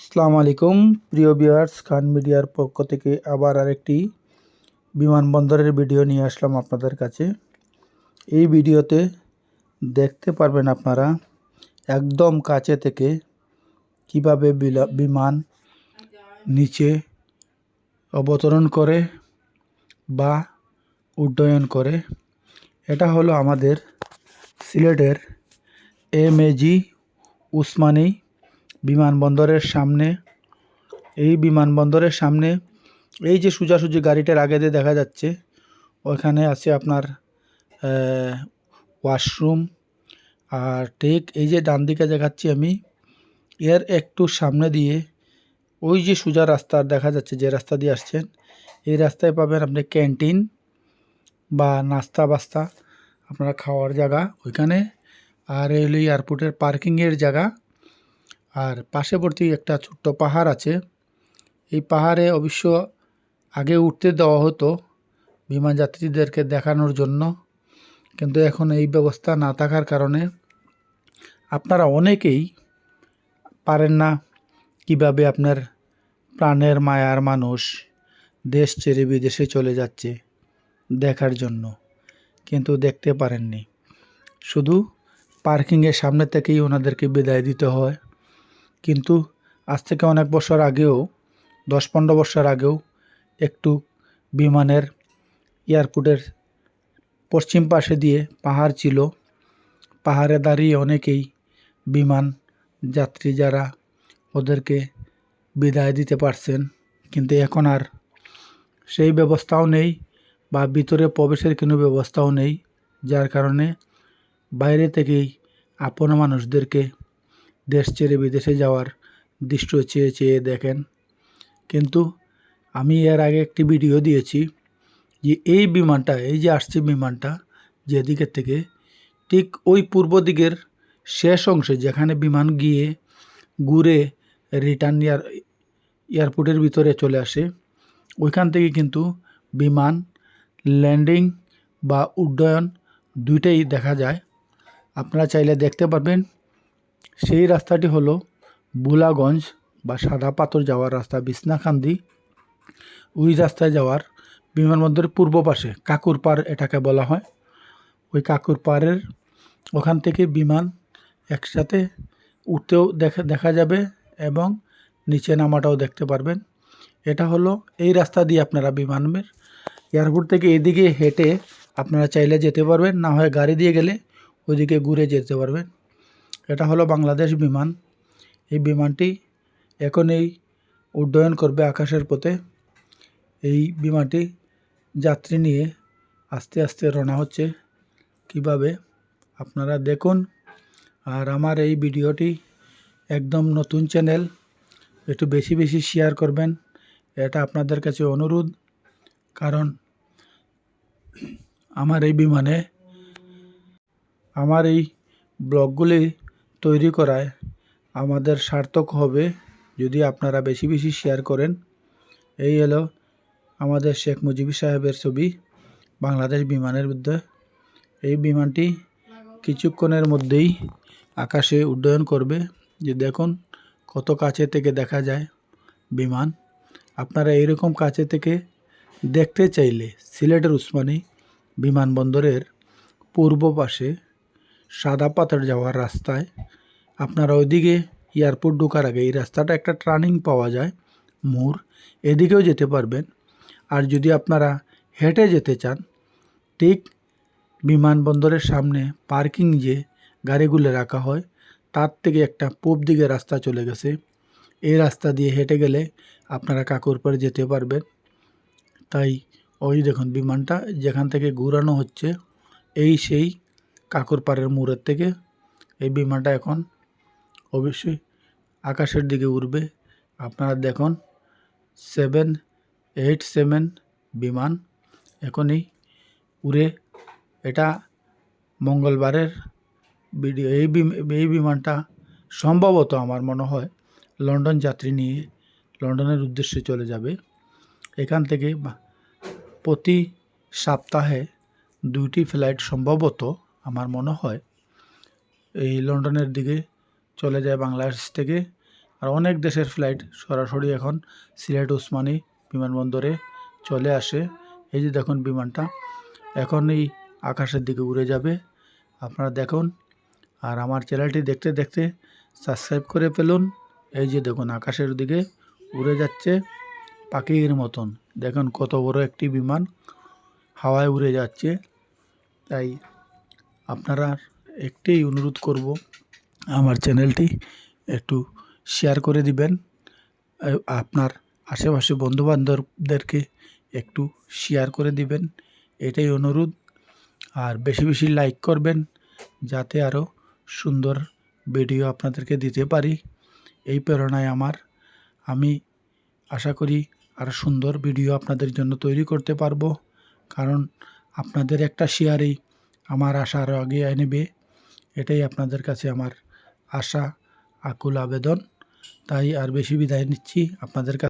আসসালামু আলাইকুম, প্রিয় ভিউয়ার্স, খান মিডিয়ার পক্ষ থেকে আবার আরেকটি বিমানবন্দরের ভিডিও নিয়ে আসলাম আপনাদের কাছে। এই ভিডিওতে দেখতে পারবেন আপনারা একদম কাছে থেকে কীভাবে বিমান নিচে অবতরণ করে বা উড্ডয়ন করে। এটা হলো আমাদের সিলেটের এমএজি উসমানী বিমানবন্দরের সামনে, এই বিমানবন্দরের সামনে, এই যে সোজাসুজি গাড়িটার আগে দিয়ে দেখা যাচ্ছে, ওইখানে আছে আপনার ওয়াশরুম, আর ঠিক এই যে ডান দিকে দেখাচ্ছি আমি, এর একটু সামনে দিয়ে ওই যে সোজা রাস্তা দেখা যাচ্ছে, যে রাস্তা দিয়ে আসছেন, এই রাস্তায় পাবেন আপনি ক্যান্টিন বা নাস্তা বাস্তা, আপনারা খাওয়ার জায়গা ওইখানে, আর এই হলো এয়ারপোর্টের পার্কিংয়ের জায়গা। আর পার্শ্ববর্তী একটা ছোট্ট পাহাড় আছে। এই পাহাড়ে অবশ্য আগে উঠতে দেওয়া হতো বিমান যাত্রীদেরকে দেখানোর জন্য, কিন্তু এখন এই ব্যবস্থা না থাকার কারণে আপনারা অনেকেই পারেন না কীভাবে আপনার প্রাণের মায়ার মানুষ দেশ ছেড়ে বিদেশে চলে যাচ্ছে দেখার জন্য, কিন্তু দেখতে পারেননি। শুধু পার্কিংয়ের সামনে থেকেই ওনাদেরকে বিদায় দিতে হয়। কিন্তু আজ থেকে অনেক বছর আগেও, দশ পনেরো বছর আগেও একটু বিমানের এয়ারপোর্টের পশ্চিম পাশে দিয়ে পাহাড় ছিল। পাহাড়ে দাঁড়িয়ে অনেকেই বিমান যাত্রী যারা ওদেরকে বিদায় দিতে পারছেন, কিন্তু এখন আর সেই ব্যবস্থাও নেই বা ভিতরে প্রবেশের কোনো ব্যবস্থাও নেই, যার কারণে বাইরে থেকেই আপন মানুষদেরকে দেশ ছেড়ে বিদেশে যাওয়ার দৃশ্য চেয়ে চেয়ে দেখেন। কিন্তু আমি এর আগে একটি ভিডিও দিয়েছি যে এই বিমানটা, এই যে আসছে বিমানটা যেদিকে থেকে ঠিক ওই পূর্ব দিকের শেষ অংশে যেখানে বিমান গিয়ে ঘুরে রিটার্ন এয়ার এয়ারপোর্টের ভিতরে চলে আসে, ওইখান থেকে কিন্তু বিমান ল্যান্ডিং বা উড্ডয়ন দুইটাই দেখা যায়। আপনারা চাইলে দেখতে পারবেন সেই রাস্তাটি হলো বুলাগঞ্জ বা সাদা পাথর যাওয়ার রাস্তা বিছনাকান্দি ওই রাস্তায় যাওয়ার বিমানবন্দরের পূর্ব পাশে কাকুরপাড় এটাকে বলা হয়। ওই কাকুরপাড়ের ওখান থেকে বিমান একসাথে উঠতেও দেখা দেখা যাবে এবং নিচে নামাটাও দেখতে পারবেন। এটা হলো এই রাস্তা দিয়ে আপনারা বিমানের এয়ারপোর্ট থেকে এদিকে হেঁটে আপনারা চাইলে যেতে পারবেন, না হয় গাড়ি দিয়ে গেলে ওইদিকে ঘুরে যেতে পারবেন। এটা হলো বাংলাদেশ বিমান। এই বিমানটি এখন এই উড্ডয়ন করবে আকাশের পথে। এই বিমানটি যাত্রী নিয়ে আস্তে আস্তে রওনা হচ্ছে। কীভাবে? আপনারা দেখুন। আর আমার এই ভিডিওটি একদম নতুন চ্যানেল, একটু বেশি বেশি শেয়ার করবেন। এটা আপনাদের কাছে অনুরোধ। কারণ আমার এই বিমানে আমার এই ব্লগগুলি তৈরি করায় আমাদের সার্থক হবে যদি আপনারা বেশি বেশি শেয়ার করেন। এই হলো আমাদের শেখ মুজিব সাহেবের ছবি, বাংলাদেশ বিমানের মধ্যে এই বিমানটি কিছুক্ষণের মধ্যেই আকাশে উড্ডয়ন করবে। যে দেখুন কত কাছে থেকে দেখা যায় বিমান। আপনারা এইরকম কাছে থেকে দেখতে চাইলে সিলেটের উসমানী বিমানবন্দরের পূর্ব পাশে সাদা পাথর যাওয়ার রাস্তায়। আপনারা ওইদিকে এয়ারপোর্ট ঢোকার আগে এই রাস্তাটা একটা টার্নিং পাওয়া যায়, মোড়। এদিকেও যেতে পারবেন। আর যদি আপনারা হেঁটে যেতে চান, ঠিক বিমানবন্দরের সামনে পার্কিং যে গাড়িগুলো রাখা হয়, তার থেকে একটা পূব দিকে রাস্তা চলে গেছে। এই রাস্তা দিয়ে হেঁটে গেলে আপনারা কাকুরপাড়ে যেতে পারবেন। তাই ওই দেখুন বিমানটা, যেখান থেকে ঘুরানো হচ্ছে, এই সেই কাকুরপাড়ের মোড়ের থেকে এই বিমানটা এখন অবশ্যই আকাশের দিকে উড়বে। আপনারা দেখুন সেভেন এইট সেভেন বিমান এখনই উড়ে এটা মঙ্গলবারের ভিডিও, এই এই বিমানটা সম্ভবত আমার মনে হয় লন্ডন যাত্রী নিয়ে লন্ডনের উদ্দেশ্যে চলে যাবে। এখান থেকে প্রতি সপ্তাহে দুইটি ফ্লাইট সম্ভবত আমার মনে হয় এই লন্ডনের দিকে চলে যায় বাংলাদেশ থেকে। আর অনেক দেশের ফ্লাইট সরাসরি এখন সিলেট ওসমানী বিমানবন্দরে চলে আসে। এই যে দেখুন বিমানটা, এখন এই আকাশের দিকে উড়ে যাবে। আপনারা দেখুন, আর আমার চ্যানেলটি দেখতে দেখতে সাবস্ক্রাইব করে ফেলুন। এই যে দেখুন, আকাশের দিকে উড়ে যাচ্ছে পাখির মতন। দেখুন কত বড় একটি বিমান হাওয়ায় উড়ে যাচ্ছে। তাই আপনারা একটি অনুরোধ করব, আমার চ্যানেলটি একটু শেয়ার করে দিবেন। আপনার আশেপাশে বন্ধুবান্ধবদেরকে একটু শেয়ার করে দিবেন, এটাই অনুরোধ। আর বেশি বেশি লাইক করবেন, যাতে আরও সুন্দর ভিডিও আপনাদেরকে দিতে পারি। এই প্রেরণায় আমার। আমি আশা করি আরও সুন্দর ভিডিও আপনাদের জন্য তৈরি করতে পারব, কারণ আপনাদের একটা শেয়ারেই আমার আশা আরও আগে নেবে। এটাই আপনাদের কাছে আমার আশা, আকুল আবেদন। তাই আর বেশি বিদায় নিচ্ছি। আপনাদের কাছে